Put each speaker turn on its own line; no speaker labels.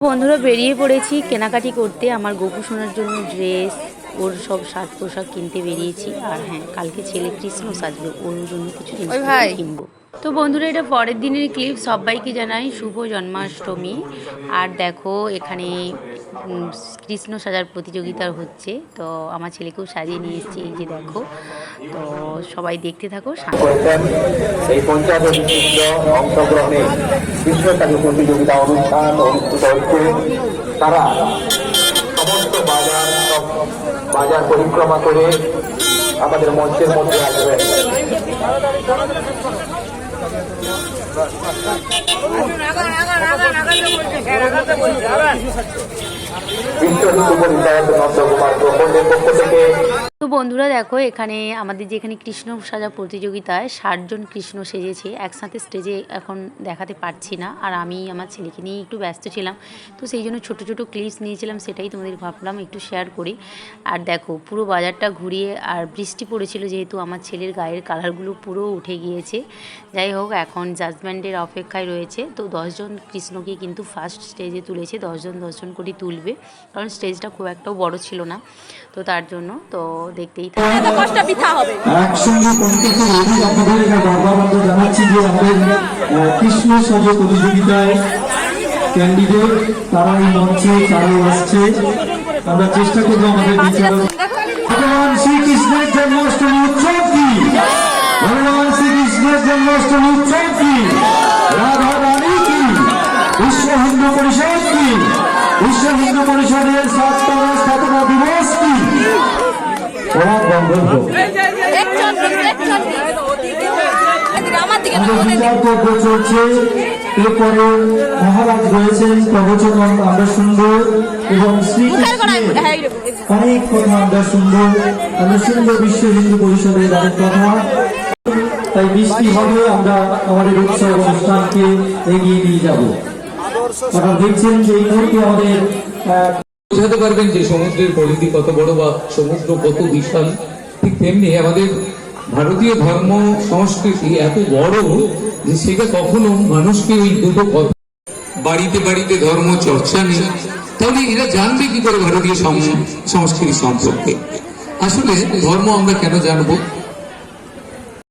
বন্ধুরা বেরিয়ে পড়েছি কেনাকাটি করতে। আমার গোপু সোনার জন্য ড্রেস ওর সব সাজ পোশাক কিনতে বেরিয়েছি। আর হ্যাঁ কালকে ছেলে কৃষ্ণ সাজবে ওর জন্য কিছু জিনিস কিনবো। তো বন্ধুরা, এটা পরের দিনের ক্লিপ সবাইকে জানাই শুভ জন্মাষ্টমী। আর দেখো, এখানে কৃষ্ণ সাজার প্রতিযোগিতা হচ্ছে। তো আমার ছেলেকেও সাজিয়ে নিয়ে এসেছি, এই যে দেখো। তো সবাই দেখতে থাকো
পরিক্রমা করে আমাদের মঞ্চের মধ্যে বিশ্ব হিন্দু প্রকল্পের পক্ষ থেকে
তো বন্ধুরা দেখো, এখানে আমাদের যেখানে কৃষ্ণ সাজা প্রতিযোগিতায় ষাটজন কৃষ্ণ সেজেছে, একসাথে স্টেজে এখন দেখাতে পারছি না। আর আমি আমার ছেলেকে নিয়ে একটু ব্যস্ত ছিলাম, তো সেই জন্য ছোটো ছোটো ক্লিপস নিয়েছিলাম, সেটাই তোমাদের ভাবলাম একটু শেয়ার করি। আর দেখো, পুরো বাজারটা ঘুরিয়ে, আর বৃষ্টি পড়েছিল যেহেতু আমার ছেলের গায়ের কালারগুলো পুরো উঠে গিয়েছে। যাই হোক, এখন জাজমেন্টের অপেক্ষায় রয়েছে, তো দশজন কৃষ্ণকে কিন্তু ফার্স্ট স্টেজে তুলেছে দশজন দশজন করে তুলবে। কারণ স্টেজটা খুব একটাও বড় ছিল না, তো তার জন্য, তো দেখতেই থাকো।
কষ্ট বৃথা হবে।
একসঙ্গে প্রত্যেকটা রোগী আপনাদের বারবার জানাচ্ছি যে আমাদের কৃষ্ণ সাজ প্রতিযোগিতায় ক্যান্ডিডেট তারা এই মঞ্চে তারাও আসছে। আমরা চেষ্টা করব আমাদের বিচারক ভগবান শ্রীকৃষ্ণের জন্মাষ্টমী উৎসব কি? ভগবান শ্রীকৃষ্ণের জন্মাষ্টমী উৎসব কি? রাধা রানী কি? বিশ্ব হিন্দু পরিষদ কি? বিশ্ব হিন্দু পরিষদের সাততম স্থাপনা দিবস কি? এরপরে মহারাজ রয়েছেন প্রবচন আমরা এবং অনেক আমরা আমরা বিশ্ব হিন্দু পরিষদের কথা তাই বৃষ্টি হবে আমরা আমাদের উৎসব অনুষ্ঠানকে এগিয়ে নিয়ে যাব আপনারা দেখছেন যে এই মুহূর্তে আমাদের
বোঝাতে পারবেন যে সমুদ্রের পরিধি কত বড় বা সমুদ্র কত বিশাল? ঠিক তেমনি আমাদের ভারতীয় ধর্ম, সংস্কৃতি এত বড় যে সেটা কখনো মানুষকে ওই দুটো বাড়িতে বাড়িতে ধর্ম, চর্চা নেই। তাহলে এরা জানবে কি করে ভারতীয় সংস্কৃতি সম্পর্কে? আসলে ধর্ম আমরা কেন জানব?